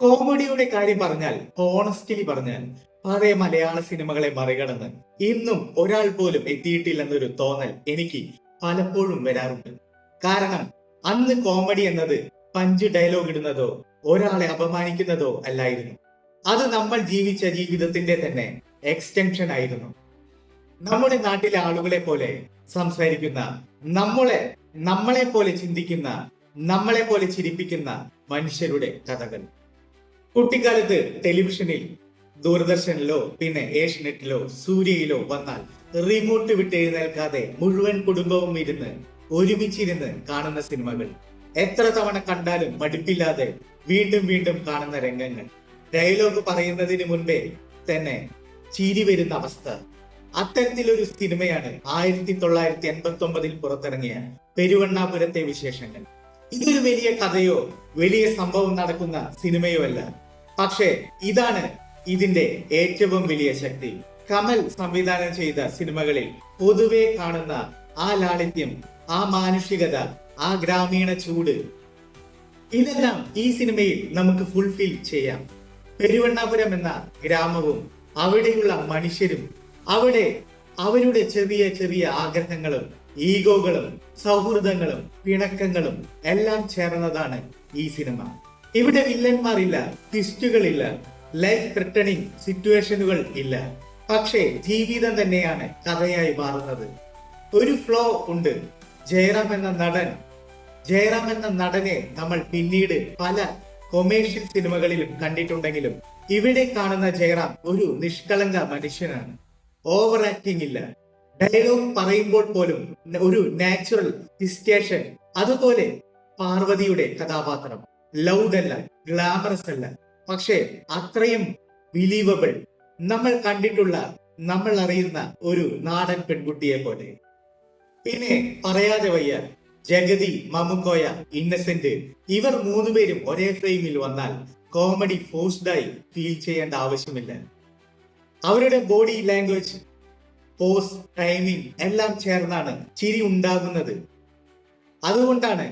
കോമഡിയുടെ കാര്യം പറഞ്ഞാൽ ഹോണസ്റ്റ്ലി പറഞ്ഞാൽ പഴയ മലയാള സിനിമകളെ മറികടന്ന് ഇന്നും ഒരാൾ പോലും എത്തിയിട്ടില്ലെന്നൊരു തോന്നൽ എനിക്ക് പലപ്പോഴും വരാറുണ്ട്. കാരണം അന്ന് കോമഡി എന്നത് പഞ്ച് ഡയലോഗ് ഇടുന്നതോ ഒരാളെ അപമാനിക്കുന്നതോ അല്ലായിരുന്നു. അത് നമ്മൾ ജീവിച്ച ജീവിതത്തിന്റെ തന്നെ എക്സ്റ്റൻഷൻ ആയിരുന്നു. നമ്മുടെ നാട്ടിലെ ആളുകളെ പോലെ സംസാരിക്കുന്ന നമ്മളെ നമ്മളെ പോലെ ചിന്തിക്കുന്ന നമ്മളെ പോലെ ചിരിപ്പിക്കുന്ന മനുഷ്യരുടെ കഥകൾ. കുട്ടിക്കാലത്ത് ടെലിവിഷനിൽ ദൂരദർശനിലോ പിന്നെ ഏഷ്യനെറ്റിലോ സൂര്യയിലോ വന്നാൽ റിമോട്ട് വിട്ട് എഴുന്നേൽക്കാതെ മുഴുവൻ കുടുംബവും ഇരുന്ന് ഒരുമിച്ചിരുന്ന് കാണുന്ന സിനിമകൾ. എത്ര തവണ കണ്ടാലും മടുപ്പില്ലാതെ വീണ്ടും വീണ്ടും കാണുന്ന രംഗങ്ങൾ. ഡയലോഗ് പറയുന്നതിന് മുൻപേ തന്നെ ചിരി വരുന്ന അവസ്ഥ. അത്തരത്തിലൊരു സിനിമയാണ് ആയിരത്തി തൊള്ളായിരത്തി എൺപത്തി ഒമ്പതിൽ പുറത്തിറങ്ങിയ പെരുവണ്ണാപുരത്തെ വിശേഷങ്ങൾ. ഇതൊരു വലിയ കഥയോ വലിയ സംഭവം നടക്കുന്ന സിനിമയോ അല്ല. പക്ഷേ ഇതാണ് ഇതിന്റെ ഏറ്റവും വലിയ ശക്തി. കമൽ സംവിധാനം ചെയ്ത സിനിമകളിൽ പൊതുവെ കാണുന്ന ആ ലാളിത്യം ആ മാനുഷികത ആ ഗ്രാമീണ ചൂട്. ഇതെല്ലാം ഈ സിനിമയിൽ നമുക്ക് ഫുൾഫിൽ ചെയ്യാം. പെരുവണ്ണാപുരം എന്ന ഗ്രാമവും അവിടെയുള്ള മനുഷ്യരും അവിടെ അവരുടെ ചെറിയ ചെറിയ ആഗ്രഹങ്ങളും ഈഗോകളും സൗഹൃദങ്ങളും പിണക്കങ്ങളും എല്ലാം ചേർന്നതാണ് ഈ സിനിമ. ഇവിടെ വില്ലന്മാരില്ല ട്വിസ്റ്റുകളില്ല ലൈഫ് ത്രെട്ടണിങ് സിറ്റുവേഷനുകൾ ഇല്ല. പക്ഷേ ജീവിതം തന്നെയാണ് കഥയായി മാറുന്നത്. ഒരു ഫ്ലോ ഉണ്ട്. ജയറാം എന്ന നടൻ ജയറാം എന്ന നടനെ നമ്മൾ പിന്നീട് പല കൊമേഴ്ഷ്യൽ സിനിമകളിലും കണ്ടിട്ടുണ്ടെങ്കിലും ഇവിടെ കാണുന്ന ജയറാം ഒരു നിഷ്കളങ്ക മനുഷ്യനാണ്. ഓവർ ആക്ടിംഗ് ഇല്ല. ഡയലോഗ് പറയുമ്പോൾ പോലും ഒരു നാച്ചുറൽ ഡിസ്റ്റേഷൻ അതുപോലെ പാർവതിയുടെ കഥാപാത്രം. ലൗഡ് അല്ല ഗ്ലാമറസ് അല്ല. പക്ഷേ അത്രയും ബിലീവബിൾ നമ്മൾ കണ്ടിട്ടുള്ള നമ്മൾ അറിയുന്ന ഒരു നാടൻ പെൺകുട്ടിയെ പോലെ. പിന്നെ പറയാതെ വയ്യ ജഗതി മമുക്കോയ ഇന്നസെന്റ് ഇവർ മൂന്നുപേരും ഒരേ ഫ്രെയിമിൽ വന്നാൽ കോമഡി ഫോഴ്സ്ഡായി ഫീൽ ചെയ്യേണ്ട ആവശ്യമില്ല. അവരുടെ ബോഡി ലാംഗ്വേജ് പോസ് ടൈമിംഗ് എല്ലാം ചേർന്നാണ് ചിരി ഉണ്ടാകുന്നത്. അതുകൊണ്ടാണ്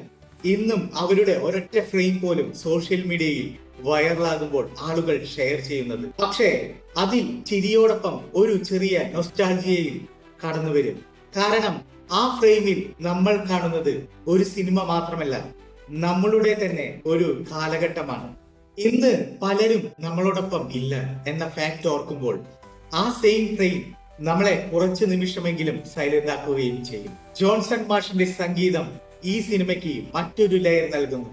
ഇന്നും അവരുടെ ഒരൊറ്റ ഫ്രെയിം പോലും സോഷ്യൽ മീഡിയയിൽ വൈറലാകുമ്പോൾ ആളുകൾ ഷെയർ ചെയ്യുന്നത്. പക്ഷേ അതിൽ ചിരിയോടൊപ്പം ഒരു ചെറിയ നൊസ്റ്റാൾജിയയും കടന്നു വരും. കാരണം ആ ഫ്രെയിമിൽ നമ്മൾ കാണുന്നത് ഒരു സിനിമ മാത്രമല്ല നമ്മളുടെ തന്നെ ഒരു കാലഘട്ടമാണ്. ഇന്ന് പലരും നമ്മളോടൊപ്പം ഇല്ല എന്ന ഫാക്ട് ഓർക്കുമ്പോൾ ആ സെയിം ഫ്രെയിം നമ്മളെ കുറച്ച് നിമിഷമെങ്കിലും സൈലന്റ് ആക്കുകയും ചെയ്യും. ജോൺസൺ മാഷിന്റെ സംഗീതം ഈ സിനിമയ്ക്ക് മറ്റൊരു ലെയർ നൽകുന്നു.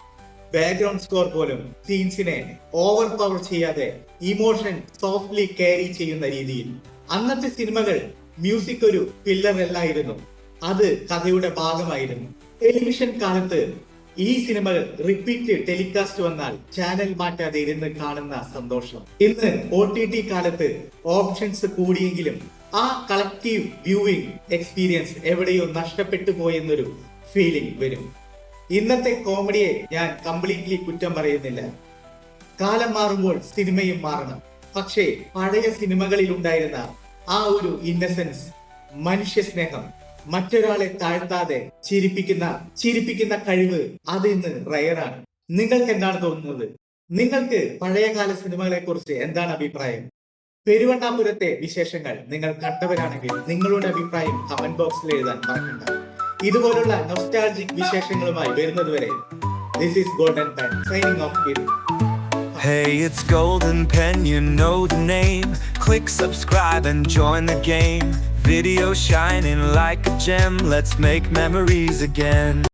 ബാക്ക്ഗ്രൗണ്ട് സ്കോർ പോലും സീൻസിനെ ഓവർ പവർ ചെയ്യാതെ ഇമോഷൻ സോഫ്റ്റ്ലി ക്യാരി ചെയ്യുന്ന രീതിയിൽ. അന്നത്തെ സിനിമകൾ മ്യൂസിക് ഒരു പില്ലർ അല്ലായിരുന്നു. അത് കഥയുടെ ഭാഗമായിരുന്നു. ടെലിവിഷൻ കാലത്ത് ഈ സിനിമ റിപ്പീറ്റ് ടെലികാസ്റ്റ് വന്നാൽ ചാനൽ മാറ്റാതെ ഇരുന്ന് കാണുന്ന സന്തോഷം. ഇന്ന് ഒ ടി ടി കാലത്ത് ഓപ്ഷൻസ് കൂടിയെങ്കിലും ആ കളക്റ്റീവ് വ്യൂവിംഗ് എക്സ്പീരിയൻസ് എവിടെയോ നഷ്ടപ്പെട്ടു പോയെന്നൊരു ഫീലിംഗ് വരും. ഇന്നത്തെ കോമഡിയെ ഞാൻ കംപ്ലീറ്റ്ലി കുറ്റം പറയുന്നില്ല. കാലം മാറുമ്പോൾ സിനിമയും മാറണം. പക്ഷേ പഴയ സിനിമകളിൽ ഉണ്ടായിരുന്ന ആ ഒരു ഇന്നസെൻസ് മനുഷ്യ സ്നേഹം മറ്റൊരാളെ താഴ്ത്താതെ ചിരിപ്പിക്കുന്ന ചിരിപ്പിക്കുന്ന കഴിവ് അത് ഇന്ന് റയറാണ് നിങ്ങൾക്ക് എന്താണ് തോന്നുന്നത്? നിങ്ങൾക്ക് പഴയകാല സിനിമകളെ കുറിച്ച് എന്താണ് അഭിപ്രായം? പെരുവണ്ണാപുരത്തെ വിശേഷങ്ങൾ നിങ്ങൾ കണ്ടവരാണെങ്കിൽ നിങ്ങളുടെ അഭിപ്രായം കമന്റ് ബോക്സിൽ എഴുതാൻ മറക്കണ്ട. ഇതുപോലുള്ള നൊസ്റ്റാൾജിക് വിശേഷങ്ങളുമായി വരുന്നതുവരെ this is golden pen signing off with Hey, it's Golden Pen, you know the name. Click subscribe and join the game. Video shining like a gem, let's make memories again.